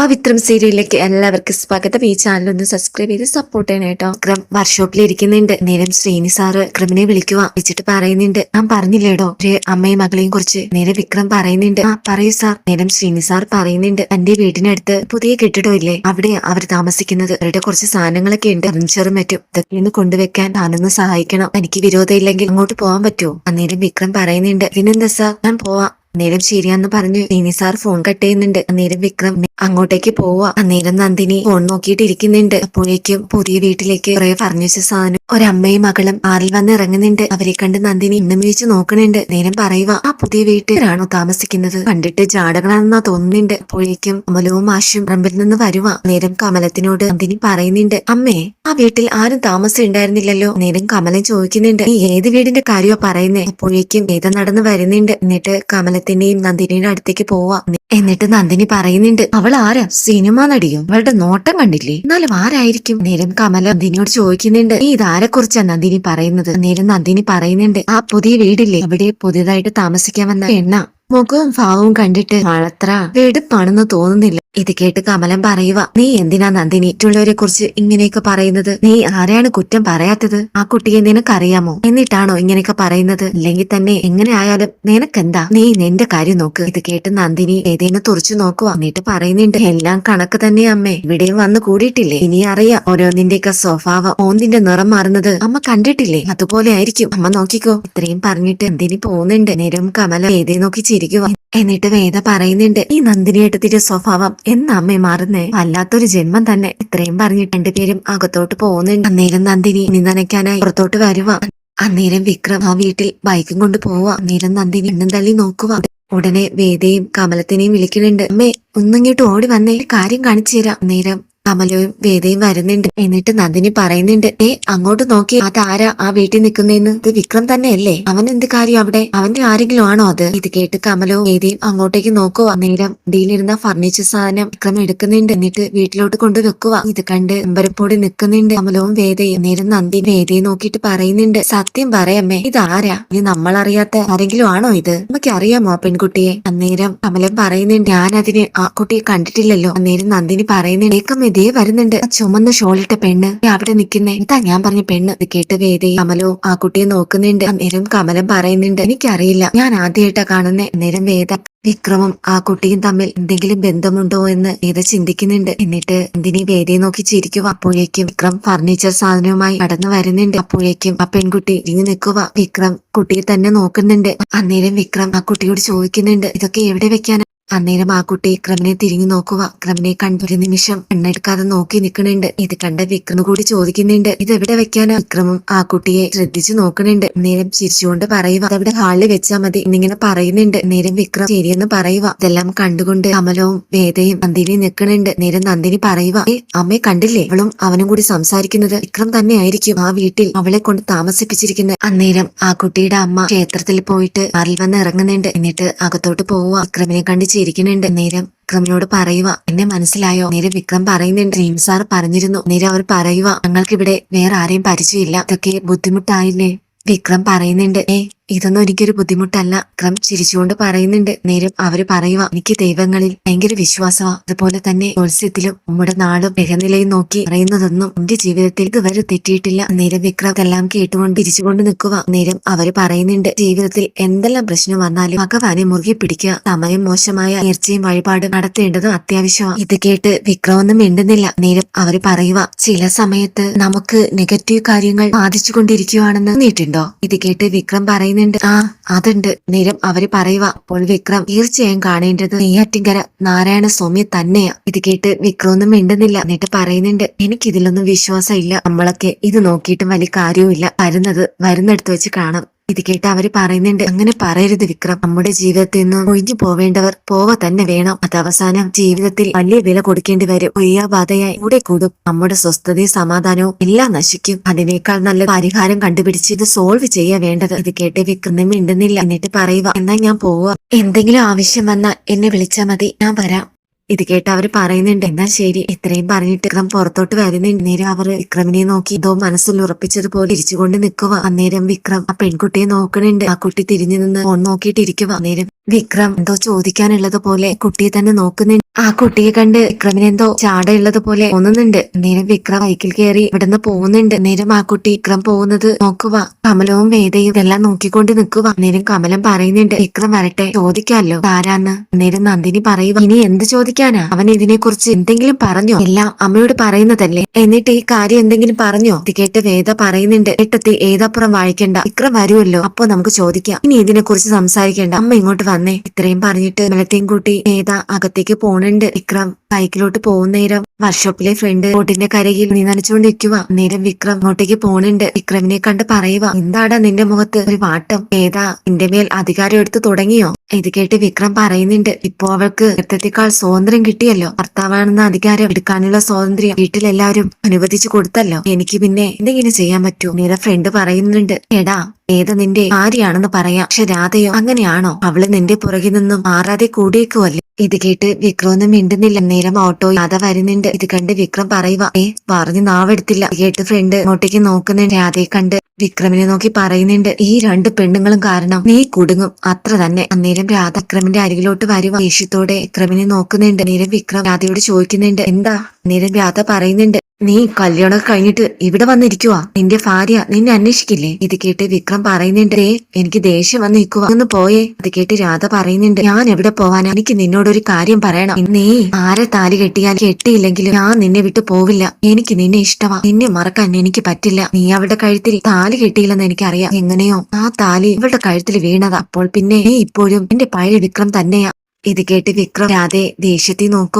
പവിത്രം സീരിയലിലേക്ക് എല്ലാവർക്കും സ്വാഗതം. ഈ ചാനൽ ഒന്ന് സബ്സ്ക്രൈബ് ചെയ്ത് സപ്പോർട്ട് ചെയ്യണം കേട്ടോ. വിക്രം വർക്ക്ഷോപ്പിൽ ഇരിക്കുന്നുണ്ട് നേരം ശ്രീനി സാറ് ക്രമിനെ വിളിക്കുക വിളിച്ചിട്ട് പറയുന്നുണ്ട്. ഞാൻ പറഞ്ഞില്ലേടോ? ഒരു അമ്മയും മകളെയും കുറിച്ച് നേരെ വിക്രം പറയുന്നുണ്ട്. ആ പറയൂ സാർ നേരം ശ്രീനി സാർ പറയുന്നുണ്ട്. എന്റെ വീടിനടുത്ത് പുതിയ കെട്ടിടം ഇല്ലേ അവിടെ അവർ താമസിക്കുന്നത്. അവരുടെ കുറച്ച് സാധനങ്ങളൊക്കെ ഉണ്ട്. ഫർണിച്ചറും മറ്റും. ഇതൊക്കെ ഒന്ന് കൊണ്ടുവെക്കാൻ താനൊന്ന് സഹായിക്കണം. എനിക്ക് വിരോധം ഇല്ലെങ്കിൽ അങ്ങോട്ട് പോകാൻ പറ്റുമോ? അന്നേരം വിക്രം പറയുന്നുണ്ട്. പിന്നെന്താ സാർ ഞാൻ പോവാം. അന്നേരം ശരിയാന്ന് പറഞ്ഞു. നീനി സാർ ഫോൺ കട്ട് ചെയ്യുന്നുണ്ട്. അന്നേരം വിക്രം അങ്ങോട്ടേക്ക് പോവാ. അന്നേരം നന്ദിനി ഫോൺ നോക്കിയിട്ടിരിക്കുന്നുണ്ട്. അപ്പോഴേക്കും പുതിയ വീട്ടിലേക്ക് കുറെ ഫർണിച്ചർ സാധനം ഒരമ്മയും മകളും ആറിൽ വന്ന് ഇറങ്ങുന്നുണ്ട്. അവരെ കണ്ട് നന്ദിനി ഇന്നും വീഴ്ച നോക്കണുണ്ട് നേരം പറയുക ആ പുതിയ വീട്ടിലാണോ താമസിക്കുന്നത്? കണ്ടിട്ട് ജാടകളാണെന്നാ തോന്നുന്നുണ്ട്. അപ്പോഴേക്കും അമലവും മാഷും റമ്പിൽ നിന്ന് വരുവാ. നേരം കമലത്തിനോട് നന്ദിനി പറയുന്നുണ്ട് അമ്മേ ആ വീട്ടിൽ ആരും താമസം ഉണ്ടായിരുന്നില്ലല്ലോ നേരം കമലൻ ചോദിക്കുന്നുണ്ട് നീ ഏത് വീടിന്റെ കാര്യമാ പറയുന്നേ? അപ്പോഴേക്കും വേദ നടന്ന് വരുന്നുണ്ട്. എന്നിട്ട് കമലത്തിന്റെയും നന്ദിനിയുടെ അടുത്തേക്ക് പോവാ. എന്നിട്ട് നന്ദിനി പറയുന്നുണ്ട് അവൾ ആരാ? സിനിമ നടിയോ? അവളുടെ നോട്ടം കണ്ടില്ലേ? എന്നാലും ആരായിരിക്കും? നേരം കമല നന്ദിനിയോട് ചോദിക്കുന്നുണ്ട് നീ ഇതാരെ കുറിച്ചാ നന്ദിനി പറയുന്നത്? നേരം നന്ദിനി പറയുന്നുണ്ട് ആ പുതിയ വീടില്ലേ? അവിടെ പുതിയതായിട്ട് താമസിക്കാൻ വന്ന പെണ്ണ. മുഖവും ഭാവവും കണ്ടിട്ട് വളത്ര വെടുപ്പാണെന്ന് തോന്നുന്നില്ല. ഇത് കേട്ട് കമലം പറയുക നീ എന്തിനാ നന്ദിനി മറ്റുള്ളവരെ കുറിച്ച് ഇങ്ങനെയൊക്കെ പറയുന്നത്? നീ ആരെയാണ് കുറ്റം പറയാത്തത്? ആ കുട്ടിയെ നിനക്കറിയാമോ? എന്നിട്ടാണോ ഇങ്ങനെയൊക്കെ പറയുന്നത്? അല്ലെങ്കിൽ തന്നെ എങ്ങനെ ആയാലും നിനക്കെന്താ? നീ നിന്റെ കാര്യം നോക്ക്. ഇത് കേട്ട് നന്ദിനി ഏതേനെ തുറച്ചു നോക്കുക എന്നിട്ട് പറയുന്നുണ്ട് എല്ലാം കണക്ക് തന്നെ അമ്മേ. ഇവിടെയും വന്ന് കൂടിയിട്ടില്ലേ? ഇനി അറിയാം ഓരോന്നിന്റെയൊക്കെ സ്വഭാവം ഓന്നിന്റെ നിറം മാറുന്നത് അമ്മ കണ്ടിട്ടില്ലേ? അതുപോലെ ആയിരിക്കും. അമ്മ നോക്കിക്കോ. ഇത്രയും പറഞ്ഞിട്ട് എന്തിനി പോകുന്നുണ്ട്. നേരം കമല ഏതേ നോക്കി ചിരിക്കുക എന്നിട്ട് വേദ പറയുന്നുണ്ട് ഈ നന്ദിനിയേട്ടത്തിന്റെ സ്വഭാവം എന്ന് അമ്മ മാറുന്നേ? വല്ലാത്തൊരു ജന്മം തന്നെ. ഇത്രയും പറഞ്ഞിട്ട് രണ്ടുപേരും അകത്തോട്ട് പോകുന്നുണ്ട്. അന്നേരം നന്ദിനി ഇനി നനയ്ക്കാനായി പുറത്തോട്ട് വരുവ. അന്നേരം വിക്രം ആ വീട്ടിൽ ബൈക്കും കൊണ്ട് പോവാ. അന്നേരം നന്ദിനി എണ്ണം തള്ളി നോക്കുക ഉടനെ വേദയും കമലത്തിനെയും വിളിക്കുന്നുണ്ട് അമ്മേ ഒന്നിങ്ങോട്ട് ഓടി വന്നേ. കാര്യം കാണിച്ചു തരാം. അന്നേരം കമലയും വേദയും വരുന്നുണ്ട്. എന്നിട്ട് നന്ദിനി പറയുന്നുണ്ട് ഏ അങ്ങോട്ട് നോക്കി അതാരാ ആ വീട്ടിൽ നിൽക്കുന്നേന്ന്? ഇത് വിക്രം തന്നെയല്ലേ? അവൻ എന്ത് കാര്യം അവിടെ? അവന്റെ ആരെങ്കിലും ആണോ അത്? ഇത് കേട്ട് കമലവും വേദിയും അങ്ങോട്ടേക്ക് നോക്കുക. നേരം ഡീലിരുന്ന ഫർണിച്ചർ സാധനം വിക്രം എടുക്കുന്നുണ്ട്. എന്നിട്ട് വീട്ടിലോട്ട് കൊണ്ട് വെക്കുക ഇത് കണ്ട് അമ്പരപ്പോടി നിൽക്കുന്നുണ്ട് കമലവും വേദയും. നേരം നന്ദി വേദയെ നോക്കിയിട്ട് പറയുന്നുണ്ട് സത്യം പറയമ്മേ ഇതാരാ? ഇനി നമ്മളറിയാത്ത ആരെങ്കിലും ആണോ ഇത്? നമുക്ക് അറിയാമോ പെൺകുട്ടിയെ? അന്നേരം കമലം പറയുന്നുണ്ട് ഞാൻ അതിന് ആ കുട്ടിയെ കണ്ടിട്ടില്ലല്ലോ. അന്നേരം നന്ദിനി പറയുന്നുണ്ട് ഏക്കം ഇതേ വരുന്നുണ്ട്. ചുമന്ന ഷോളിട്ട പെണ്ണ്. ദേ അവിടെ നിൽക്കുന്നേ. ഇതാ ഞാൻ പറഞ്ഞ പെണ്ണ്? ഇത് കേട്ട് വേദി കമലോ ആ കുട്ടിയെ നോക്കുന്നുണ്ട്. അന്നേരം കമലം പറയുന്നുണ്ട് എനിക്കറിയില്ല. ഞാൻ ആദ്യമായിട്ടാ കാണുന്നേ. അന്നേരം വേദ വിക്രമം ആ കുട്ടിയും തമ്മിൽ എന്തെങ്കിലും ബന്ധമുണ്ടോ എന്ന് വേദ ചിന്തിക്കുന്നുണ്ട്. എന്നിട്ട് എന്തിനീ വേദയെ നോക്കി ചിരിക്കുക? അപ്പോഴേക്കും വിക്രം ഫർണിച്ചർ സാധനവുമായി കടന്നു വരുന്നുണ്ട്. അപ്പോഴേക്കും ആ പെൺകുട്ടി ഇരിഞ്ഞു നിൽക്കുക. വിക്രം കുട്ടിയെ തന്നെ നോക്കുന്നുണ്ട്. അന്നേരം വിക്രം ആ കുട്ടിയോട് ചോദിക്കുന്നുണ്ട് ഇതൊക്കെ എവിടെ വെക്കാനാ? അന്നേരം ആ കുട്ടി ക്രമിനെ തിരിഞ്ഞു നോക്കുക. ക്രമിനെ കണ്ടൊരു നിമിഷം എണ്ണെടുക്കാതെ നോക്കി നിൽക്കുന്നുണ്ട്. ഇത് കണ്ട വിക്രമ കൂടി ചോദിക്കുന്നുണ്ട്. ഇത് എവിടെ വെക്കാനാ? വിക്രമും ആ കുട്ടിയെ ശ്രദ്ധിച്ചു നോക്കുന്നുണ്ട്. നേരം ചിരിച്ചുകൊണ്ട് പറയുക അതവിടെ ഹാളിൽ വെച്ചാ മതി എന്നിങ്ങനെ പറയുന്നുണ്ട്. നേരം വിക്രം ശരിയെന്ന് പറയുക. ഇതെല്ലാം കണ്ടുകൊണ്ട് കമലവും വേദയും നന്ദിനി നിൽക്കുന്നുണ്ട്. നേരം നന്ദിനി പറയുക ഏ അമ്മയെ കണ്ടില്ലേ? അവളും അവനും കൂടി സംസാരിക്കുന്നത് വിക്രം തന്നെ ആയിരിക്കും ആ വീട്ടിൽ അവളെ കൊണ്ട് താമസിപ്പിച്ചിരിക്കുന്നത്. അന്നേരം ആ കുട്ടിയുടെ അമ്മ ക്ഷേത്രത്തിൽ പോയിട്ട് മാറിൽ വന്ന് ഇറങ്ങുന്നുണ്ട്. എന്നിട്ട് അകത്തോട്ട് പോവുക. വിക്രമിനെ കണ്ട് ചിരിക്കുന്നുണ്ട്. നേരം വിക്രമിനോട് പറയുക എന്നെ മനസ്സിലായോ? നേരെ വിക്രം പറയുന്നുണ്ട്. ഡ്രീം സാർ പറഞ്ഞിരുന്നു. നേരെ അവർ പറയുക ഞങ്ങൾക്കിവിടെ വേറെ ആരെയും പരിചയമില്ല. ഇതൊക്കെ ബുദ്ധിമുട്ടായില്ലേ? വിക്രം പറയുന്നുണ്ട്. ഏ ഇതൊന്നും എനിക്കൊരു ബുദ്ധിമുട്ടല്ല. ക്രം ചിരിച്ചുകൊണ്ട് പറയുന്നുണ്ട്. നേരം അവർ പറയുക എനിക്ക് ദൈവങ്ങളിൽ ഭയങ്കര വിശ്വാസമാ. അതുപോലെ തന്നെ മത്സ്യത്തിലും നമ്മുടെ നാടും ഗ്രഹനിലയും നോക്കി പറയുന്നതൊന്നും എന്റെ ജീവിതത്തിൽ ഇതുവരെ തെറ്റിയിട്ടില്ല. നേരം വിക്രം എല്ലാം കേട്ടുകൊണ്ട് തിരിച്ചുകൊണ്ട് നിൽക്കുക നേരം അവർ പറയുന്നുണ്ട് ജീവിതത്തിൽ എന്തെല്ലാം പ്രശ്നം വന്നാലും ഭഗവാനെ മുറുകെ പിടിക്കുക. സമയം മോശമായ നേർച്ചയും വഴിപാടും നടത്തേണ്ടതും അത്യാവശ്യമാണ് ഇത് കേട്ട് വിക്രം ഒന്നും മിണ്ടുന്നില്ല. നേരം അവർ പറയുക ചില സമയത്ത് നമുക്ക് നെഗറ്റീവ് കാര്യങ്ങൾ ബാധിച്ചുകൊണ്ടിരിക്കുകയാണെന്ന് നീട്ടുണ്ടോ ഇത് കേട്ട് വിക്രം പറയുന്നുണ്ട് ആ അതുണ്ട്. നേരം അവർ പറയുക അപ്പോൾ വിക്രം തീർച്ചയായും കാണേണ്ടത് നെയ്യാറ്റിങ്കര നാരായണ സ്വാമി തന്നെയാ. ഇത് കേട്ട് വിക്രം ഒന്നും മിണ്ടുന്നില്ല. എന്നിട്ട് പറയുന്നുണ്ട് എനിക്കിതിലൊന്നും വിശ്വാസം ഇല്ല നമ്മളൊക്കെ ഇത് നോക്കിയിട്ടും വലിയ കാര്യവുമില്ല. വരുന്നത് വരുന്നെടുത്ത് വെച്ച് കാണാം. ഇത് കേട്ട് അവർ പറയുന്നുണ്ട് അങ്ങനെ പറയരുത് വിക്രം. നമ്മുടെ ജീവിതത്തിൽ നിന്ന് ഒഴിഞ്ഞു പോവേണ്ടവർ പോവ തന്നെ വേണം. അത് അവസാനം ജീവിതത്തിൽ വലിയ വില കൊടുക്കേണ്ടി വരും. ഒയ്യാബാധയായി കൂടെ കൂടും. നമ്മുടെ സ്വസ്ഥതയും സമാധാനവും എല്ലാം നശിക്കും. അതിനേക്കാൾ നല്ല പരിഹാരം കണ്ടുപിടിച്ച് ഇത് സോൾവ് ചെയ്യാ വേണ്ടത്. ഇത് കേട്ട് വിക്രം മിണ്ടുന്നില്ല. എന്നിട്ട് പറയുക എന്നാൽ ഞാൻ പോവാ. എന്തെങ്കിലും ആവശ്യം വന്നാൽ എന്നെ വിളിച്ചാൽ മതി. ഞാൻ വരാം. ഇത് കേട്ട് അവർ പറയുന്നുണ്ട് എന്നാ ശരി. ഇത്രയും പറഞ്ഞിട്ട് വിക്രം പുറത്തോട്ട് വരുന്നുണ്ട്. നേരം അവർ വിക്രമിനെ നോക്കി ഇതോ മനസ്സിൽ ഉറപ്പിച്ചതുപോലെ ഇരിച്ചുകൊണ്ട് നിൽക്കുക അന്നേരം വിക്രം ആ പെൺകുട്ടിയെ നോക്കണുണ്ട് ആ കുട്ടി തിരിഞ്ഞു നിന്ന് ഫോൺ നോക്കിയിട്ടിരിക്കുക അന്നേരം വിക്രം എന്തോ ചോദിക്കാനുള്ളത് പോലെ കുട്ടിയെ തന്നെ നോക്കുന്നുണ്ട്. ആ കുട്ടിയെ കണ്ട് വിക്രമിനെന്തോ ചാടയുള്ളത് പോലെ തോന്നുന്നുണ്ട്. നേരം വിക്രം വൈക്കിൽ കയറി ഇവിടുന്ന് പോകുന്നുണ്ട്. നേരം ആ കുട്ടി വിക്രം പോകുന്നത് നോക്കുക കമലവും വേദയും ഇതെല്ലാം നോക്കിക്കൊണ്ട് നിൽക്കുക നേരം കമലം പറയുന്നുണ്ട്. വിക്രം വരട്ടെ ചോദിക്കാമല്ലോ ആരാന്ന്? നേരം നന്ദിനി പറയുക ഇനി എന്ത് ചോദിക്കാനാ? അവൻ ഇതിനെ കുറിച്ച് എന്തെങ്കിലും പറഞ്ഞോ? എല്ലാം അമ്മയോട് പറയുന്നതല്ലേ? എന്നിട്ട് ഈ കാര്യം എന്തെങ്കിലും പറഞ്ഞോ? ഇത് കേട്ട് വേദ പറയുന്നുണ്ട്. കേട്ടത്തി ഏതപ്പുറം വായിക്കണ്ട. വിക്രം വരുമല്ലോ. അപ്പൊ നമുക്ക് ചോദിക്കാം. ഇനി ഇതിനെ കുറിച്ച് സംസാരിക്കേണ്ട. അമ്മ ഇങ്ങോട്ട് വന്നേ. ഇത്രയും പറഞ്ഞിട്ട് മലത്തെയും കൂട്ടി വേദ അകത്തേക്ക് പോണുണ്ട് വിക്രം ബൈക്കിലോട്ട് പോകുന്ന നേരം വർക്ക്ഷോപ്പിലെ ഫ്രണ്ട് ബോട്ടിന്റെ കരയിൽ നീ നനച്ചുകൊണ്ടിരിക്കുക നേരം വിക്രം അങ്ങോട്ടേക്ക് പോണുണ്ട്. വിക്രമിനെ കണ്ട് പറയുക എന്താടാ നിന്റെ മുഖത്ത് ഒരു വാട്ടം? ഏതാ? നിന്റെ മേൽ അധികാരം എടുത്തു തുടങ്ങിയോ? ഇത് കേട്ട് വിക്രം പറയുന്നുണ്ട് ഇപ്പോ അവൾക്ക് നൃത്തത്തെക്കാൾ സ്വാതന്ത്ര്യം കിട്ടിയല്ലോ. ഭർത്താവാണെന്ന അധികാരം എടുക്കാനുള്ള സ്വാതന്ത്ര്യം വീട്ടിലെല്ലാവരും അനുവദിച്ചു കൊടുത്തല്ലോ. എനിക്ക് പിന്നെ എന്തെങ്കിലും ചെയ്യാൻ പറ്റൂ നിന്റെ ഫ്രണ്ട് പറയുന്നുണ്ട്. എടാ ഏത് നിന്റെ ഭാര്യയാണെന്ന് പറയാം. പക്ഷെ രാധയോ അങ്ങനെയാണോ? അവൾ നിന്റെ പുറകിൽ നിന്നും മാറാതെ കൂടിയേക്കുമല്ലേ ഇത് കേട്ട് വിക്രം ഒന്നും മിണ്ടുന്നില്ല. നേരം ഓട്ടോ രാധ വരുന്നുണ്ട്. ഇത് കണ്ട് വിക്രം പറയുക ഏ പറഞ്ഞു നാവെടുത്തില്ല. കേട്ട് ഫ്രണ്ട് അങ്ങോട്ടേക്ക് നോക്കുന്നുണ്ട്. രാധയെ കണ്ട് വിക്രമിനെ നോക്കി പറയുന്നുണ്ട് ഈ രണ്ട് പെണ്ണുങ്ങളും കാരണം നീ കുടുങ്ങും. അത്ര തന്നെ. അന്നേരം രാധ വിക്രമിന്റെ അരികിലോട്ട് വരുവാ. ദേഷ്യത്തോടെ വിക്രമിനെ നോക്കുന്നുണ്ട്. നേരം വിക്രം രാധയോട് ചോദിക്കുന്നുണ്ട്. എന്താ? നേരം രാധ പറയുന്നുണ്ട്. നീ കല്യാണം കഴിഞ്ഞിട്ട് ഇവിടെ വന്നിരിക്കുവാ. നിന്റെ ഭാര്യ നിന്നെ അന്വേഷിക്കില്ലേ? ഇത് കേട്ട് വിക്രം പറയുന്നുണ്ടേ എനിക്ക് ദേഷ്യം വന്ന് നിൽക്കുക ഒന്ന് പോയേ. അത് കേട്ട് രാധ പറയുന്നുണ്ട് ഞാൻ എവിടെ പോവാനാ? എനിക്ക് നിന്നോടൊരു കാര്യം പറയണം. നീ ആരെ താലി കെട്ടിയാൽ കെട്ടിയില്ലെങ്കിലും ഞാൻ നിന്നെ വിട്ടു പോവില്ല. എനിക്ക് നിന്നെ ഇഷ്ടമാ നിന്നെ മറക്കാൻ എനിക്ക് പറ്റില്ല. നീ അവളുടെ കഴുത്തിൽ താലി കെട്ടിയില്ലെന്ന് എനിക്കറിയാം. എങ്ങനെയോ ആ താലി ഇവളുടെ കഴുത്തിൽ വീണതാ. അപ്പോൾ പിന്നെ നീ ഇപ്പോഴും എന്റെ പഴയ വിക്രം തന്നെയാ. ഇത് കേട്ട് വിക്രം രാധേ ദേഷ്യത്തിൽ നോക്കും.